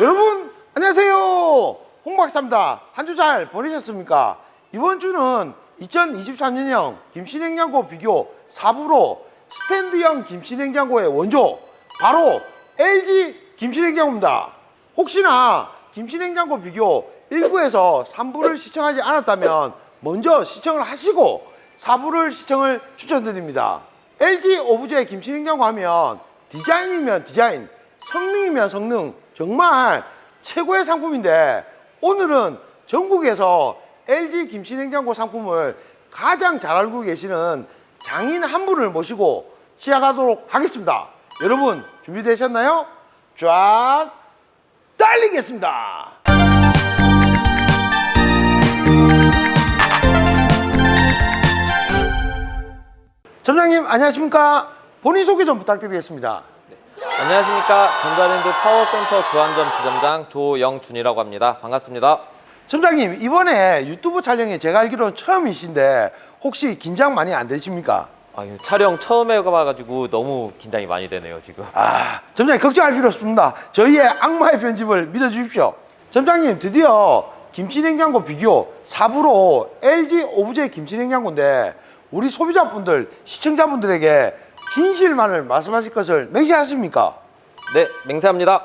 여러분 안녕하세요. 홍박사입니다. 한 주 잘 보내셨습니까? 이번 주는 2023년형 김치냉장고 비교 4부로 스탠드형 김치냉장고의 원조 바로 LG 김치냉장고입니다. 혹시나 김치냉장고 비교 1부에서 3부를 시청하지 않았다면 먼저 시청을 하시고 4부를 시청을 추천드립니다. LG 오브제 김치냉장고 하면 디자인이면 디자인 성능이면 성능 정말 최고의 상품인데 오늘은 전국에서 LG 김치냉장고 상품을 가장 잘 알고 계시는 장인 한 분을 모시고 시작하도록 하겠습니다. 여러분 준비되셨나요? 쫙 달리겠습니다. 점장님 안녕하십니까? 본인 소개 좀 부탁드리겠습니다. 안녕하십니까. 전자랜드 파워센터 주안점 지점장 조영준이라고 합니다. 반갑습니다. 점장님 이번에 유튜브 촬영이 제가 알기로는 처음이신데 혹시 긴장 많이 안 되십니까? 아, 이거 촬영 처음 해봐가지고 너무 긴장이 많이 되네요 지금. 아 점장님 걱정할 필요 없습니다. 저희의 악마의 편집을 믿어주십시오. 점장님 드디어 김치냉장고 비교 4부로 LG 오브제 김치냉장고인데 우리 소비자분들 시청자분들에게 진실만을 말씀하실 것을 맹세하십니까? 네 맹세합니다.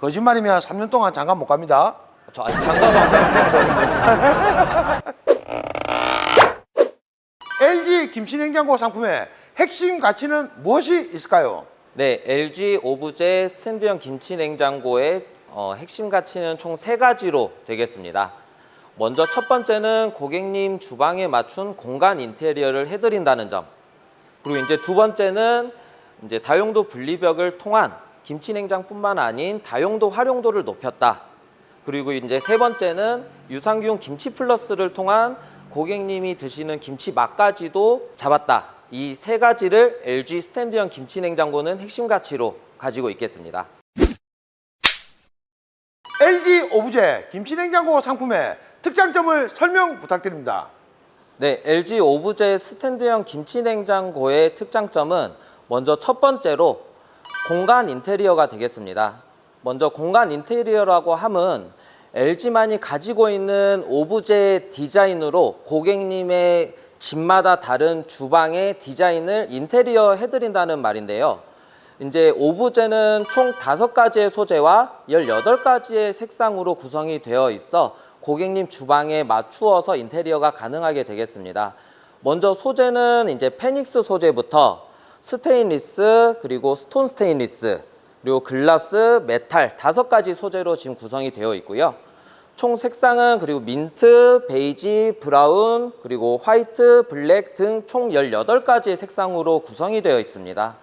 거짓말이면 3년 동안 장가 못 갑니다. 저 아직 장가도 안 LG 김치 냉장고 상품의 핵심 가치는 무엇이 있을까요? 네 LG 오브제 스탠드형 김치 냉장고의 어, 핵심 가치는 총 세 가지로 되겠습니다. 먼저 첫 번째는 고객님 주방에 맞춘 공간 인테리어를 해드린다는 점 그리고 이제 두 번째는 이제 다용도 분리벽을 통한 김치 냉장뿐만 아닌 다용도 활용도를 높였다. 그리고 이제 세 번째는 유산균 김치 플러스를 통한 고객님이 드시는 김치 맛까지도 잡았다. 이 세 가지를 LG 스탠드형 김치 냉장고는 핵심 가치로 가지고 있겠습니다. LG 오브제 김치냉장고 상품의 특장점을 설명 부탁드립니다. 네, LG 오브제 스탠드형 김치 냉장고의 특장점은 먼저 첫 번째로 공간 인테리어가 되겠습니다. 먼저 공간 인테리어라고 함은 LG만이 가지고 있는 오브제 디자인으로 고객님의 집마다 다른 주방의 디자인을 인테리어 해드린다는 말인데요. 이제 오브제는 총 다섯 가지의 소재와 18가지의 색상으로 구성이 되어 있어 고객님 주방에 맞추어서 인테리어가 가능하게 되겠습니다. 먼저 소재는 이제 페닉스 소재부터 스테인리스 그리고 스톤 스테인리스 그리고 글라스, 메탈 다섯 가지 소재로 지금 구성이 되어 있고요. 총 색상은 그리고 민트, 베이지, 브라운, 그리고 화이트, 블랙 등 총 18가지의 색상으로 구성이 되어 있습니다.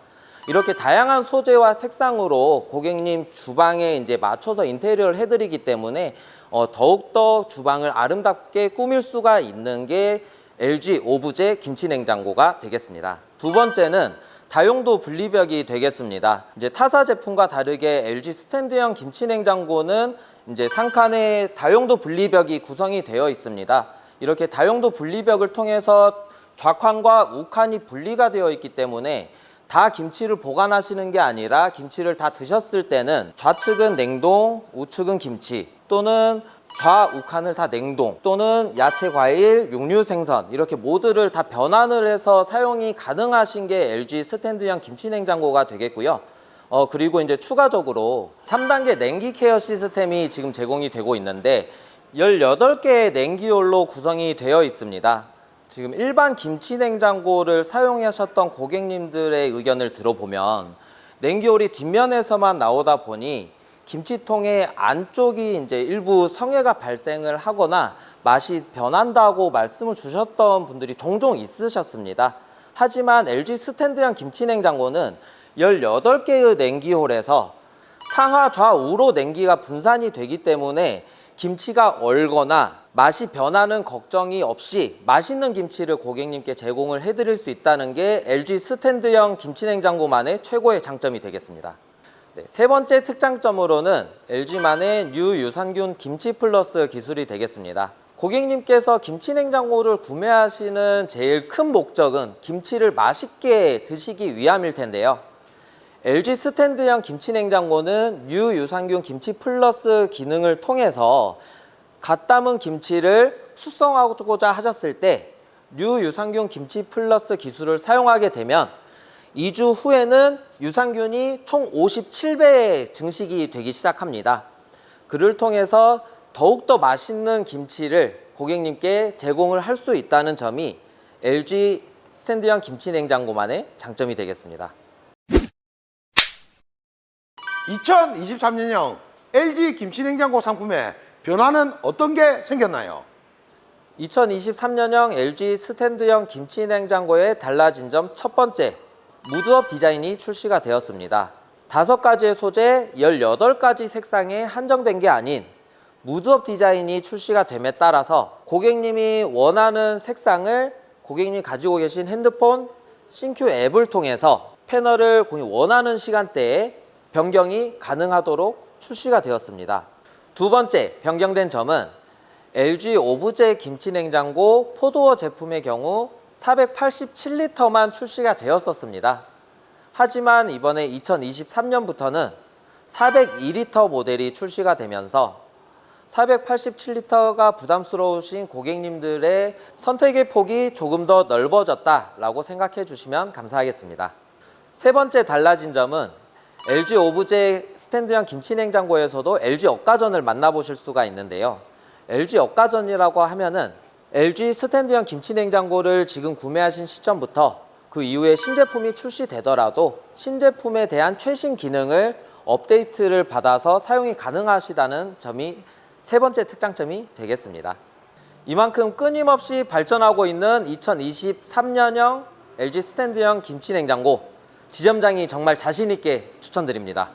이렇게 다양한 소재와 색상으로 고객님 주방에 이제 맞춰서 인테리어를 해드리기 때문에 어, 더욱더 주방을 아름답게 꾸밀 수가 있는 게 LG 오브제 김치냉장고가 되겠습니다. 두 번째는 다용도 분리벽이 되겠습니다. 이제 타사 제품과 다르게 LG 스탠드형 김치냉장고는 이제 상칸에 다용도 분리벽이 구성이 되어 있습니다. 이렇게 다용도 분리벽을 통해서 좌칸과 우칸이 분리가 되어 있기 때문에 다 김치를 보관하시는 게 아니라 김치를 다 드셨을 때는 좌측은 냉동, 우측은 김치 또는 좌우칸을 다 냉동 또는 야채, 과일, 육류 생선 이렇게 모두를 다 변환을 해서 사용이 가능하신 게 LG 스탠드형 김치 냉장고가 되겠고요. 어 그리고 이제 추가적으로 3단계 냉기 케어 시스템이 지금 제공이 되고 있는데 18개의 냉기홀로 구성이 되어 있습니다. 지금 일반 김치 냉장고를 사용하셨던 고객님들의 의견을 들어보면 냉기홀이 뒷면에서만 나오다 보니 김치통의 안쪽이 이제 일부 성해가 발생을 하거나 맛이 변한다고 말씀을 주셨던 분들이 종종 있으셨습니다. 하지만 LG 스탠드형 김치 냉장고는 18개의 냉기홀에서 상하 좌우로 냉기가 분산이 되기 때문에 김치가 얼거나 맛이 변하는 걱정이 없이 맛있는 김치를 고객님께 제공을 해드릴 수 있다는 게 LG 스탠드형 김치냉장고만의 최고의 장점이 되겠습니다. 네, 세 번째 특장점으로는 LG만의 뉴 유산균 김치 플러스 기술이 되겠습니다. 고객님께서 김치 냉장고를 구매하시는 제일 큰 목적은 김치를 맛있게 드시기 위함일 텐데요. LG 스탠드형 김치냉장고는 유유산균 김치 플러스 기능을 통해서 갓 담은 김치를 숙성하고자 하셨을 때 유유산균 김치 플러스 기술을 사용하게 되면 2주 후에는 유산균이 총 57배 증식이 되기 시작합니다. 그를 통해서 더욱더 맛있는 김치를 고객님께 제공을 할 수 있다는 점이 LG 스탠드형 김치냉장고만의 장점이 되겠습니다. 2023년형 LG 김치냉장고 상품에 변화는 어떤 게 생겼나요? 2023년형 LG 스탠드형 김치 냉장고의 달라진 점 첫 번째, 무드업 디자인이 출시가 되었습니다. 다섯 가지의 소재, 18가지 색상에 한정된 게 아닌 무드업 디자인이 출시가 됨에 따라서 고객님이 원하는 색상을 고객님이 가지고 계신 핸드폰 신큐 앱을 통해서 패널을 원하는 시간대에 변경이 가능하도록 출시가 되었습니다. 두 번째 변경된 점은 LG 오브제 김치냉장고 포도어 제품의 경우 487리터만 출시가 되었었습니다. 하지만 이번에 2023년부터는 402리터 모델이 출시가 되면서 487리터가 부담스러우신 고객님들의 선택의 폭이 조금 더 넓어졌다라고 생각해 주시면 감사하겠습니다. 세 번째 달라진 점은 LG 오브제 스탠드형 김치냉장고에서도 LG 억가전을 만나보실 수가 있는데요. LG 억가전이라고 하면은 LG 스탠드형 김치냉장고를 지금 구매하신 시점부터 그 이후에 신제품이 출시되더라도 신제품에 대한 최신 기능을 업데이트를 받아서 사용이 가능하시다는 점이 세 번째 특장점이 되겠습니다. 이만큼 끊임없이 발전하고 있는 2023년형 LG 스탠드형 김치냉장고 지점장이 정말 자신 있게 추천드립니다.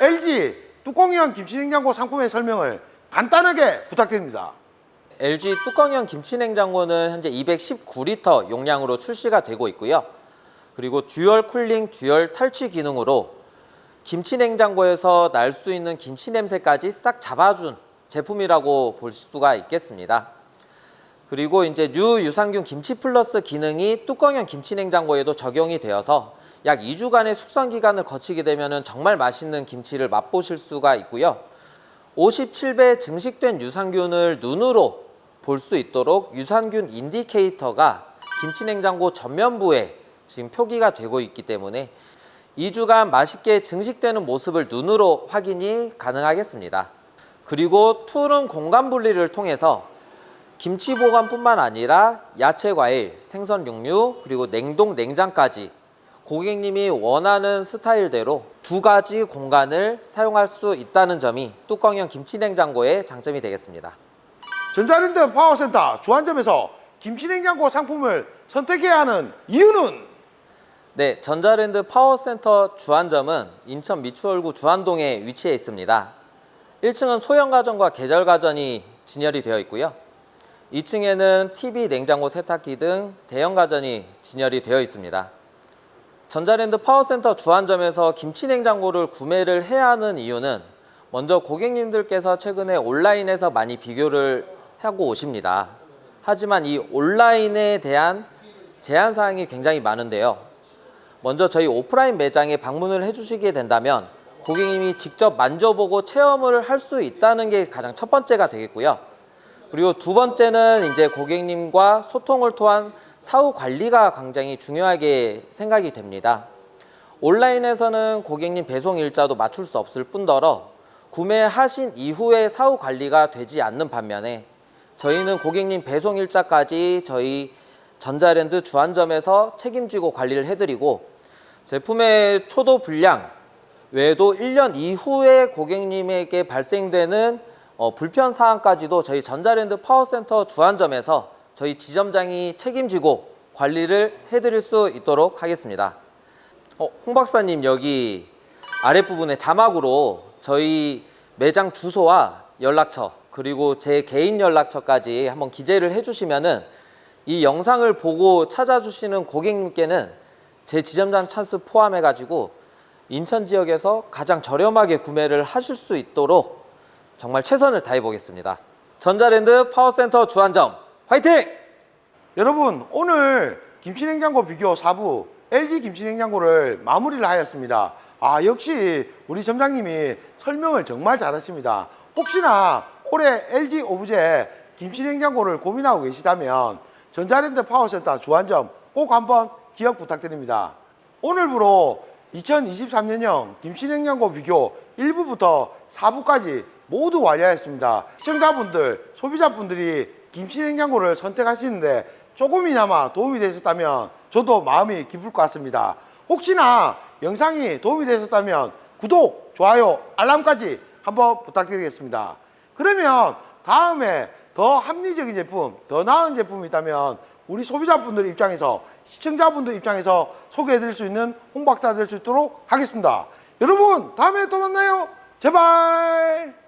LG 뚜껑형 김치냉장고 상품의 설명을 간단하게 부탁드립니다. LG 뚜껑형 김치냉장고는 현재 219리터 용량으로 출시가 되고 있고요. 그리고 듀얼 쿨링, 듀얼 탈취 기능으로 김치냉장고에서 날 수 있는 김치 냄새까지 싹 잡아준 제품이라고 볼 수가 있겠습니다. 그리고 이제 유유산균 김치 플러스 기능이 뚜껑형 김치냉장고에도 적용이 되어서 약 2주간의 숙성 기간을 거치게 되면 정말 맛있는 김치를 맛보실 수가 있고요. 57배 증식된 유산균을 눈으로 볼 수 있도록 유산균 인디케이터가 김치냉장고 전면부에 지금 표기가 되고 있기 때문에 2주간 맛있게 증식되는 모습을 눈으로 확인이 가능하겠습니다. 그리고 툴은 공간 분리를 통해서 김치 보관뿐만 아니라 야채, 과일, 생선, 육류 그리고 냉동, 냉장까지 고객님이 원하는 스타일대로 두 가지 공간을 사용할 수 있다는 점이 뚜껑형 김치냉장고의 장점이 되겠습니다. 전자랜드 파워센터 주안점에서 김치냉장고 상품을 선택해야 하는 이유는 네, 전자랜드 파워센터 주안점은 인천 미추홀구 주안동에 위치해 있습니다. 1층은 소형 가전과 계절 가전이 진열이 되어 있고요. 2층에는 TV, 냉장고, 세탁기 등 대형 가전이 진열이 되어 있습니다. 전자랜드 파워센터 주안점에서 김치 냉장고를 구매를 해야 하는 이유는 먼저 고객님들께서 최근에 온라인에서 많이 비교를 하고 오십니다. 하지만 이 온라인에 대한 제한 사항이 굉장히 많은데요. 먼저 저희 오프라인 매장에 방문을 해주시게 된다면 고객님이 직접 만져보고 체험을 할 수 있다는 게 가장 첫 번째가 되겠고요. 그리고 두 번째는 이제 고객님과 소통을 통한 사후 관리가 굉장히 중요하게 생각이 됩니다. 온라인에서는 고객님 배송 일자도 맞출 수 없을 뿐더러 구매하신 이후에 사후 관리가 되지 않는 반면에 저희는 고객님 배송 일자까지 저희 전자랜드 주안점에서 책임지고 관리를 해드리고 제품의 초도 불량 외에도 1년 이후에 고객님에게 발생되는 어, 불편 사항까지도 저희 전자랜드 파워센터 주안점에서 저희 지점장이 책임지고 관리를 해드릴 수 있도록 하겠습니다. 어, 홍 박사님 여기 아랫부분에 자막으로 저희 매장 주소와 연락처 그리고 제 개인 연락처까지 한번 기재를 해주시면은 이 영상을 보고 찾아주시는 고객님께는 제 지점장 찬스 포함해가지고 인천 지역에서 가장 저렴하게 구매를 하실 수 있도록 정말 최선을 다해 보겠습니다. 전자랜드 파워센터 주안점 화이팅! 여러분 오늘 김치냉장고 비교 4부 LG 김치냉장고를 마무리를 하였습니다. 아, 역시 우리 점장님이 설명을 정말 잘하십니다. 혹시나 올해 LG 오브제 김치냉장고를 고민하고 계시다면 전자랜드 파워센터 주안점 꼭 한번 기억 부탁드립니다. 오늘부로 2023년형 김치냉장고 비교 1부부터 4부까지 모두 완료했습니다. 시청자분들, 소비자분들이 김치냉장고를 선택하시는데 조금이나마 도움이 되셨다면 저도 마음이 기쁠 것 같습니다. 혹시나 영상이 도움이 되셨다면 구독, 좋아요, 알람까지 한번 부탁드리겠습니다. 그러면 다음에 더 합리적인 제품, 더 나은 제품이 있다면 우리 소비자분들 입장에서 시청자분들 입장에서 소개해드릴 수 있는 홍박사 될 수 있도록 하겠습니다. 여러분 다음에 또 만나요. 제발.